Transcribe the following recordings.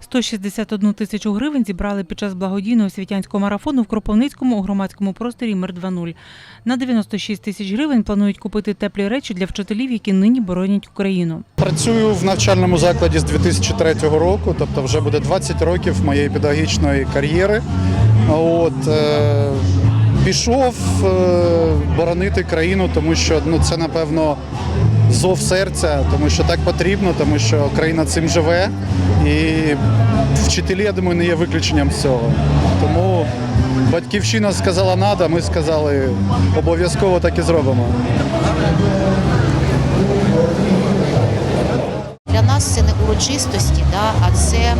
161 тисячу гривень зібрали під час благодійного освітянського марафону в Кропивницькому у громадському просторі Мир 2.0. На 96 тисяч гривень планують купити теплі речі для вчителів, які нині боронять Україну. Працюю в навчальному закладі з 2003 року, тобто вже буде 20 років моєї педагогічної кар'єри. От, е, пішов е, боронити країну, тому що ну, це, напевно, зов серця, тому що так потрібно, тому що країна цим живе. І вчителі, я думаю, не є виключенням з цього. Тому батьківщина сказала надо, ми сказали обов'язково так і зробимо. Для нас це не урочистості, да, а це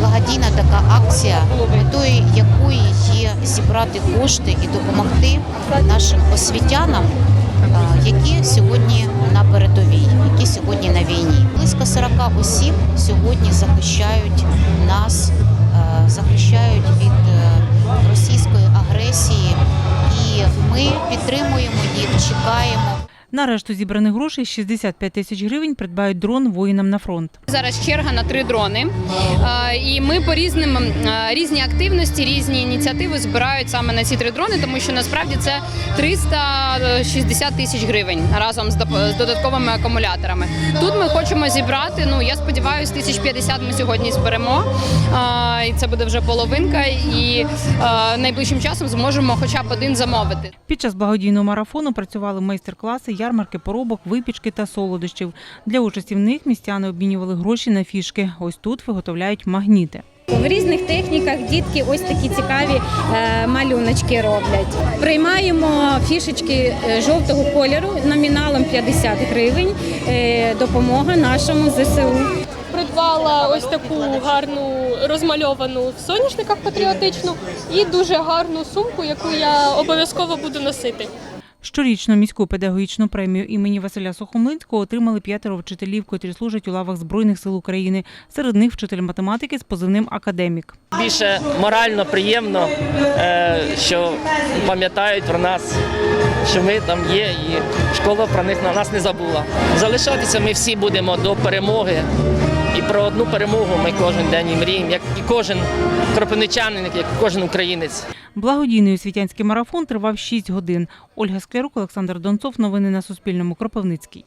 благодійна така акція, метою якої є зібрати кошти і допомогти нашим освітянам, які сьогодні на Близько 40 осіб сьогодні захищають нас, е, захищають від е, російської агресії, і ми підтримуємо їх, чекаємо. На решту зібраних грошей 65 тисяч гривень придбають дрон воїнам на фронт. Зараз черга на три дрони, і ми по різним різні активності, різні ініціативи збирають саме на ці три дрони, тому що насправді це 360 тисяч гривень разом з додатковими акумуляторами. Тут ми хочемо зібрати. Ну я сподіваюся, 1050 ми сьогодні зберемо. І це буде вже половинка. І найближчим часом зможемо хоча б один замовити. Під час благодійного марафону працювали майстер-класи, ярмарки поробок, випічки та солодощів. Для участі в них містяни обмінювали гроші на фішки. Ось тут виготовляють магніти. В різних техніках дітки ось такі цікаві е, малюночки роблять. Приймаємо фішечки е, жовтого кольору номіналом 50 гривень. Е, допомога нашому ЗСУ. придбала ось таку гарну розмальовану в соняшниках патріотичну і дуже гарну сумку, яку я обов'язково буду носити. Щорічно міську педагогічну премію імені Василя Сухомлинського отримали п'ятеро вчителів, котрі служать у лавах Збройних сил України. Серед них вчитель математики з позивним академік. більше морально приємно, е, що пам'ятають про нас, що ми там є, і школа про них на нас не забула. Залишатися ми всі будемо до перемоги. І про одну перемогу ми кожен день і мріємо, як і кожен кропивничанин, як і кожен українець. Благодійний освітянський марафон тривав 6 годин. Ольга Склярук, Олександр Донцов. Новини на Суспільному. Кропивницький.